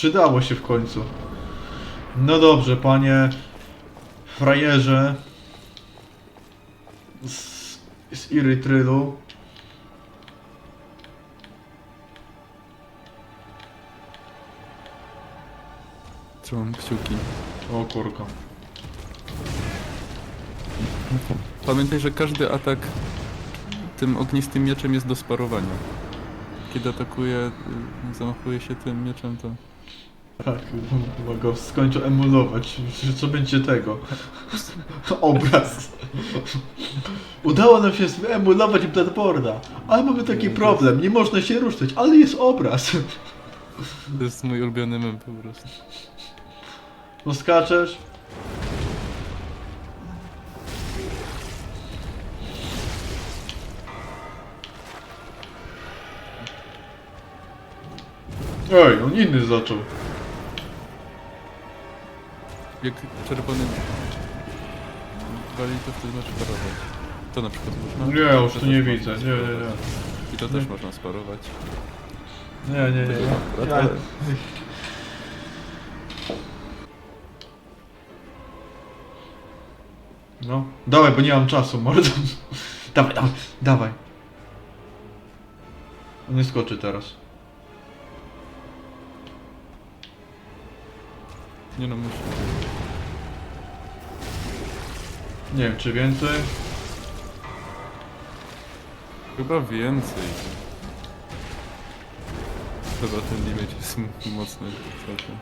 Przydało się w końcu. No dobrze, panie frajerze z, z Irytrylu. Trzymam kciuki. O kurka. Pamiętaj, że każdy atak tym ognistym mieczem jest do sparowania. Kiedy atakuje, y, zamachuje się tym mieczem, to... Tak, chyba go skończę emulować. Co będzie tego? Obraz. Udało nam się emulować Bloodborne'a, ale mamy taki problem, nie można się ruszać, ale jest obraz. To jest mój ulubiony mem po prostu. No skaczesz? Ej, on inny zaczął. Jak czerwony wali, to wtedy masz sparować. To na przykład można. Nie, już To tu nie widzę, nie, nie, nie. I to też można sparować. Nie, nie, nie. Nie. ale- No, dawaj, bo nie mam czasu, mordo. Dawaj, dawaj, dawaj. On nie skoczy teraz. Nie no, muszę. Nie wiem, czy więcej? Chyba więcej. Chyba ten limit jest m- mocny. Całkiem.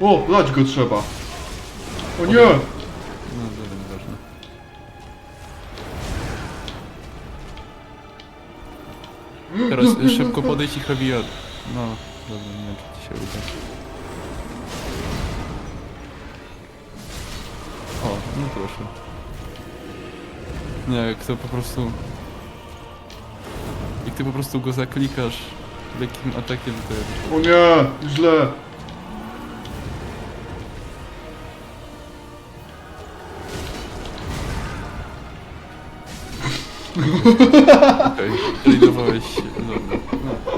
O, lać go trzeba. O nie! No dobra, nieważne. Teraz y, szybko podejdź i hrawija. No, dobra, nie wiem czy ci się uda. No proszę. Nie, jak to po prostu... Jak ty po prostu go zaklikasz lekkim atakiem, to... O nie! Źle! Okej, okay. tradeowałeś... Dobra. No.